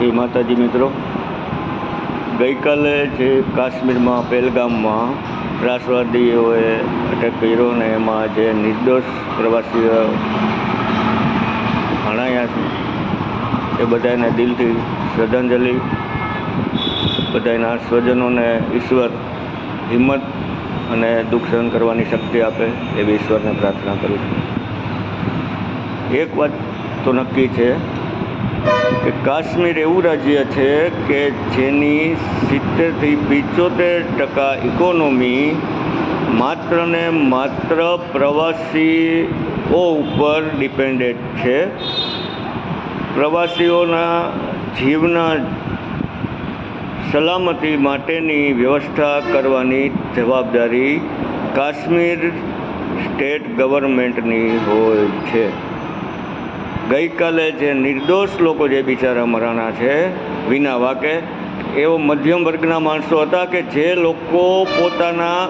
જય માતાજી મિત્રો. ગઈકાલે જે કાશ્મીરમાં, પહેલગામમાં ત્રાસવાદીઓએ અટેક કર્યો ને એમાં જે નિર્દોષ પ્રવાસીઓ હણાયા છે, એ બધાને દિલથી શ્રદ્ધાંજલિ. બધાના સ્વજનોને ઈશ્વર હિંમત અને દુઃખ સહન કરવાની શક્તિ આપે, એવી ઈશ્વરને પ્રાર્થના કરું છું. એક વાત તો નક્કી છે કે કાશ્મીર એવું રાજ્ય છે કે જેની સિત્તેરથી પિચોતેર ટકા ઇકોનોમી માત્ર ને માત્ર પ્રવાસીઓ ઉપર ડિપેન્ડેન્ટ છે. પ્રવાસીઓના જીવના સલામતી માટેની વ્યવસ્થા કરવાની જવાબદારી કાશ્મીર સ્ટેટ ગવર્મેન્ટની હોય છે. ગઈકાલે જે નિર્દોષ લોકો જે બિચારા મરાણા છે, વિના વાકે, એવો મધ્યમ વર્ગના માણસો હતા કે જે લોકો પોતાના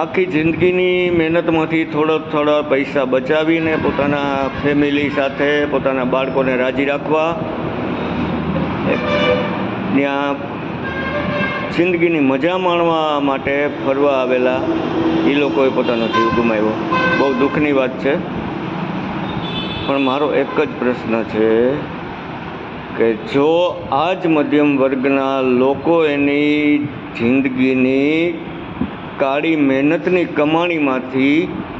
આખી જિંદગીની મહેનતમાંથી થોડો થોડા પૈસા બચાવીને પોતાના ફેમિલી સાથે, પોતાના બાળકોને રાજી રાખવા, ત્યાં જિંદગીની મજા માણવા માટે ફરવા આવેલા, એ લોકોએ પોતાનો જીવ ગુમાવ્યો. બહુ દુઃખની વાત છે. પણ મારો એક જ પ્રશ્ન છે કે જો આ જ મધ્યમ વર્ગના લોકો એની જિંદગીની કાળી મહેનતની કમાણીમાંથી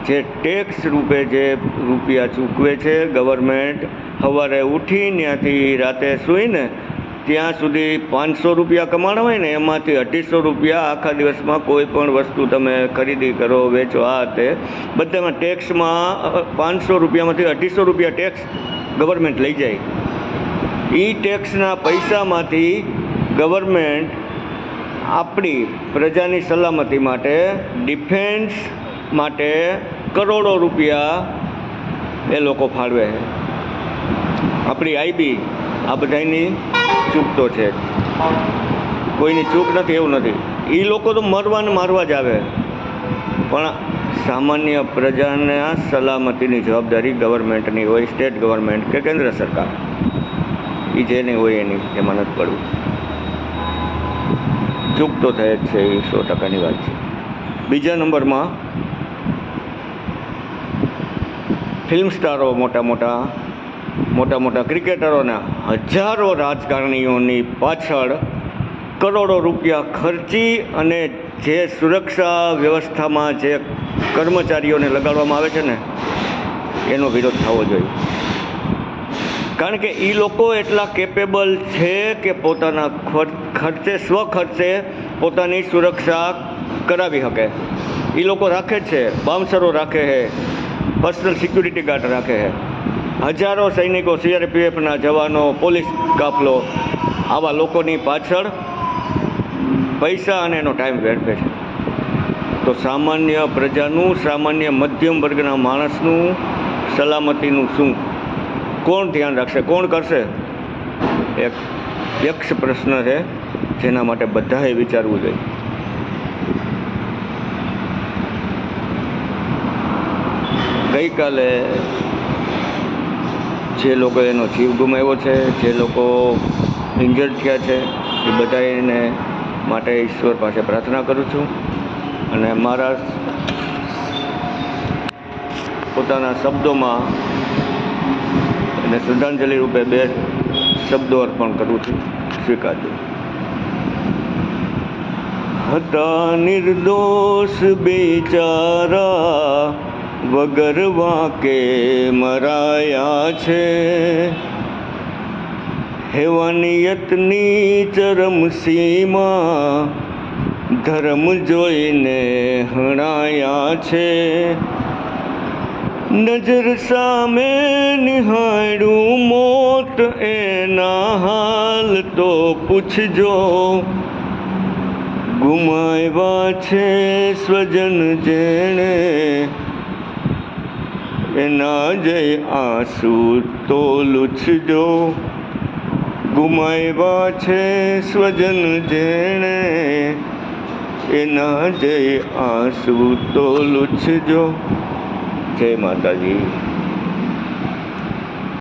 જે ટેક્સ રૂપે જે રૂપિયા ચૂકવે છે ગવર્મેન્ટ સવારે ઉઠી ત્યાંથી રાતે સૂઈને ત્યાં સુધી પાંચસો રૂપિયા કમાણા હોય ને, એમાંથી અઢીસો રૂપિયા આખા દિવસમાં કોઈ પણ વસ્તુ તમે ખરીદી કરો, વેચો, આ તે. બધામાં ટેક્સમાં પાંચસો રૂપિયામાંથી અઢીસો રૂપિયા ટેક્સ ગવર્મેન્ટ લઈ જાય. એ ટેક્સના પૈસામાંથી ગવર્મેન્ટ આપણી પ્રજાની સલામતી માટે, ડિફેન્સ માટે કરોડો રૂપિયા એ લોકો ફાળવે. છે આપણી આઈબી આ બધાની ચૂક છે. કોઈની ચૂક નથી, એવું નથી. એ લોકો તો મરવા ને મારવા જ આવે. પણ સામાન્ય પ્રજાના સલામતીની જવાબદારી ગવર્મેન્ટની હોય, સ્ટેટ ગવર્મેન્ટ કે કેન્દ્ર સરકાર. એ જેની હોય એની એમાં નથી પડવું. ચૂક તો થાય જ છે એ સો ટકાની વાત છે. બીજા નંબરમાં ફિલ્મ સ્ટારો મોટા મોટા મોટા મોટા ક્રિકેટરોના હજારો રાજકારણીઓની પાછળ કરોડો રૂપિયા ખર્ચી અને જે સુરક્ષા વ્યવસ્થામાં જે કર્મચારીઓને લગાડવામાં આવે છે ને, એનો વિરોધ થવો જોઈએ. કારણ કે એ લોકો એટલા કેપેબલ છે કે પોતાના ખર્ચે સ્વખર્ચે પોતાની સુરક્ષા કરાવી શકે. એ લોકો રાખે છે. બાઉન્સરો રાખે છે. પર્સનલ સિક્યુરિટી ગાર્ડ રાખે છે. હજારો સૈનિકો સીઆરપીએફના જવાનો, પોલીસ કાફલો, આવા લોકોની પાછળ પૈસા અને એનો ટાઈમ વેડફે છે. તો સામાન્ય પ્રજાનું, સામાન્ય મધ્યમ વર્ગના માણસનું સલામતીનું શું? કોણ ધ્યાન રાખશે? કોણ કરશે? એક યક્ષ પ્રશ્ન છે, જેના માટે બધાએ વિચારવું જોઈએ. ગઈકાલે જે લોકો એનો જીવ ગુમાવ્યો છે, જે લોકો ઇન્જર્ડ થયા છે, એ બધાને માટે ઈશ્વર પાસે પ્રાર્થના કરું છું. અને મારા પોતાના શબ્દોમાં એને શ્રદ્ધાંજલિ રૂપે બે શબ્દો અર્પણ કરું છું. સ્વીકારજો. હતા નિર્દોષ બેચારા વગર વાંકે મરાયા છે. હેવાનિયતની ચરમ સીમા ધર્મ જોઈને હણાયા છે. નજર સામે નિહાળ્યું મોત એના હાલ તો પૂછજો. ગુમાવ્યા છે સ્વજન જેણે એના જય આંસુ તો લૂછજો. ગુમાવ્યા છે સ્વજન જેણે એના જય આંસુ તો લૂછજો. જય માતાજી.